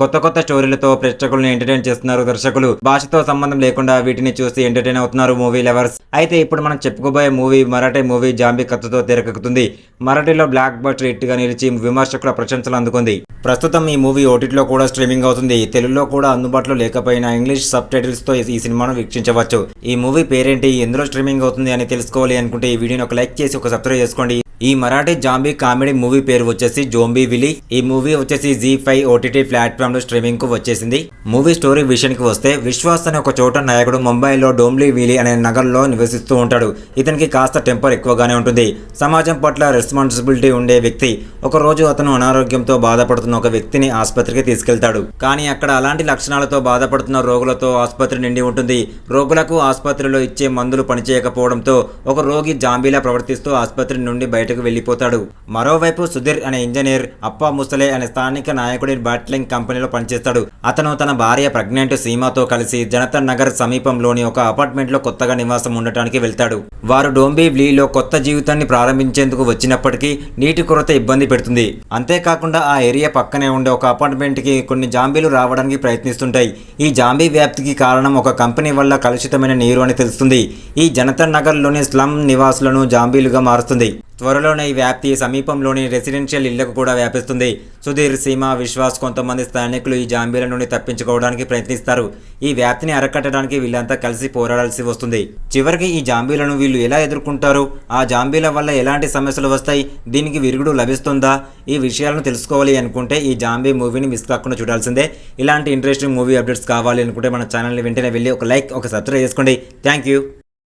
కొత్త కొత్త స్టోరీలతో ప్రేక్షకులను ఎంటర్టైన్ చేస్తున్నారు దర్శకులు. భాషతో సంబంధం లేకుండా వీటిని చూసి ఎంటర్టైన్ అవుతున్నారు మూవీ లవర్స్. అయితే ఇప్పుడు మనం చెప్పుకోబోయే మూవీ మరాఠీ మూవీ జాంబీ కథతో తెరకెక్కుతుంది. మరాఠీలో బ్లాక్ బస్టర్ హిట్గా నిలిచి విమర్శకుల ప్రశంసలు అందుకుంది. ప్రస్తుతం ఈ మూవీ ఓటీటీలో కూడా స్ట్రీమింగ్ అవుతుంది. తెలుగులో కూడా అందుబాటులో లేకపోయినా ఇంగ్లీష్ సబ్ టైటిల్స్తో ఈ సినిమాను వీక్షించవచ్చు. ఈ మూవీ పేరేంటి? ఎందులో స్ట్రీమింగ్ అవుతుంది అని తెలుసుకోవాలి అనుకుంటే ఈ వీడియోని ఒక లైక్ చేసి ఒక సబ్స్క్రైబ్ చేసుకోండి. ఈ మరాఠీ జాంబీ కామెడీ మూవీ పేరు వచ్చేసి జోంబీ విలి. ఈ మూవీ వచ్చేసి జీ ఫైవ్ ఓటీటీ ప్లాట్ఫామ్లో స్ట్రీమింగ్కు వచ్చేసింది. మూవీ స్టోరీ విషయానికి వస్తే విశ్వాస్ అనే ఒక చోట నాయకుడు ముంబైలో డోంబ్లీ విలి అనే నగరంలో నివసిస్తూ ఉంటాడు. ఇతనికి కాస్త టెంపర్ ఎక్కువగానే ఉంటుంది. సమాజం పట్ల రెస్పాన్సిబిలిటీ ఉండే వ్యక్తి. ఒక రోజు అతను అనారోగ్యంతో బాధపడుతున్న ఒక వ్యక్తిని ఆసుపత్రికి తీసుకెళ్తాడు. కానీ అక్కడ అలాంటి లక్షణాలతో బాధపడుతున్న రోగులతో ఆసుపత్రి నిండి ఉంటుంది. రోగులకు ఆసుపత్రిలో ఇచ్చే మందులు పనిచేయకపోవడంతో ఒక రోగి జాంబీలా ప్రవర్తిస్తూ ఆసుపత్రి నుండి బయట బయటకు వెళ్ళిపోతాడు మరోవైపు సుధీర్ అనే ఇంజనీర్ అప్పా ముసలే అనే స్థానిక నాయకుడి బాట్లింగ్ కంపెనీలో పనిచేస్తాడు. అతను తన భార్య ప్రెగ్నెంట్ సీమాతో కలిసి జనతన్ నగర్ సమీపంలోని ఒక అపార్ట్మెంట్లో కొత్తగా నివాసం ఉండటానికి వెళ్తాడు. వారు డోంబీ వ్లీలో కొత్త జీవితాన్ని ప్రారంభించేందుకు వచ్చినప్పటికీ నీటి కొరత ఇబ్బంది పెడుతుంది. అంతేకాకుండా ఆ ఏరియా పక్కనే ఉండే ఒక అపార్ట్మెంట్కి కొన్ని జాంబీలు రావడానికి ప్రయత్నిస్తుంటాయి. ఈ జాంబీ వ్యాప్తికి కారణం ఒక కంపెనీ వల్ల కలుషితమైన నీరు అని తెలుస్తుంది. ఈ జనతన్ నగర్లోని స్లమ్ నివాసులను జాంబీలుగా మారుస్తుంది. త్వరలోనే ఈ వ్యాప్తి సమీపంలోని రెసిడెన్షియల్ ఇళ్ళకు కూడా వ్యాపిస్తుంది. సుధీర్ సీమ విశ్వాస్ కొంతమంది స్థానికులు ఈ జాంబీల నుండి తప్పించుకోవడానికి ప్రయత్నిస్తారు. ఈ వ్యాప్తిని అరకట్టడానికి వీళ్ళంతా కలిసి పోరాడాల్సి వస్తుంది. చివరికి ఈ జాంబీలను వీళ్ళు ఎలా ఎదుర్కొంటారు? ఆ జాంబీల వల్ల ఎలాంటి సమస్యలు వస్తాయి? దీనికి విరుగుడు లభిస్తుందా? ఈ విషయాలను తెలుసుకోవాలి అనుకుంటే ఈ జాంబీ మూవీని మిస్ కాకుండా చూడాల్సిందే. ఇలాంటి ఇంట్రెస్టింగ్ మూవీ అప్డేట్స్ కావాలి అనుకుంటే మన ఛానల్ని వెంటనే వెళ్ళి ఒక లైక్ ఒక సబ్స్క్రైబ్ చేసుకోండి. Thank you.